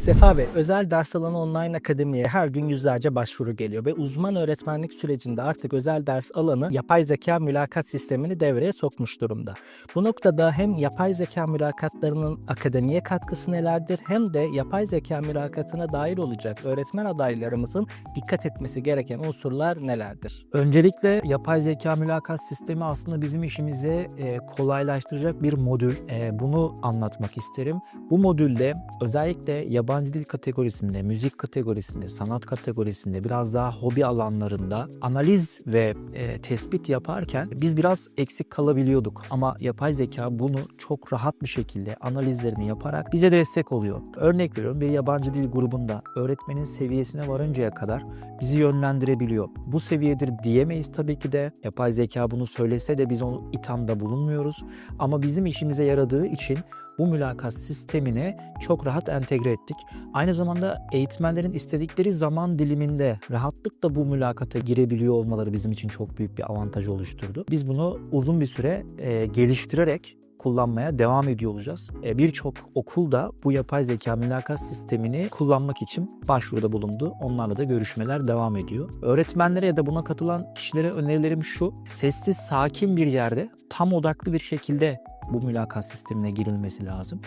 Sefa Bey, özel ders alanı online akademiye her gün yüzlerce başvuru geliyor ve uzman öğretmenlik sürecinde artık özel ders alanı yapay zeka mülakat sistemini devreye sokmuş durumda. Bu noktada hem yapay zeka mülakatlarının akademiye katkısı nelerdir hem de yapay zeka mülakatına dair olacak öğretmen adaylarımızın dikkat etmesi gereken unsurlar nelerdir? Öncelikle yapay zeka mülakat sistemi aslında bizim işimize e, kolaylaştıracak bir modül. E, bunu anlatmak isterim. Bu modülde özellikle yabancı dil kategorisinde, müzik kategorisinde, sanat kategorisinde, biraz daha hobi alanlarında analiz ve e, tespit yaparken biz biraz eksik kalabiliyorduk. Ama yapay zeka bunu çok rahat bir şekilde analizlerini yaparak bize destek oluyor. Örnek veriyorum bir yabancı dil grubunda öğretmenin seviyesine varıncaya kadar bizi yönlendirebiliyor. Bu seviyedir diyemeyiz tabii ki de. Yapay zeka bunu söylese de biz onu ithamda bulunmuyoruz. Ama bizim işimize yaradığı için bu mülakat sistemine çok rahat entegre ettik. Aynı zamanda eğitmenlerin istedikleri zaman diliminde rahatlıkla bu mülakata girebiliyor olmaları bizim için çok büyük bir avantaj oluşturdu. Biz bunu uzun bir süre e, geliştirerek kullanmaya devam ediyor olacağız. E, Birçok okul da bu yapay zeka mülakat sistemini kullanmak için başvuruda bulundu. Onlarla da görüşmeler devam ediyor. Öğretmenlere ya da buna katılan kişilere önerilerim şu. Sessiz, sakin bir yerde tam odaklı bir şekilde bu mülakat sistemine girilmesi lazım.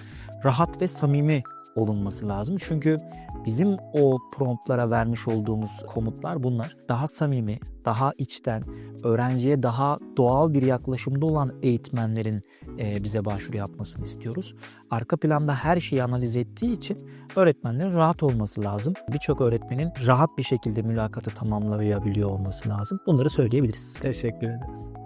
Rahat ve samimi olunması lazım. Çünkü bizim o promptlara vermiş olduğumuz komutlar bunlar. Daha samimi, daha içten, öğrenciye daha doğal bir yaklaşımda olan eğitmenlerin e, bize başvuru yapmasını istiyoruz. Arka planda her şeyi analiz ettiği için öğretmenlerin rahat olması lazım. Birçok öğretmenin rahat bir şekilde mülakatı tamamlayabiliyor olması lazım. Bunları söyleyebiliriz. Teşekkür ederiz.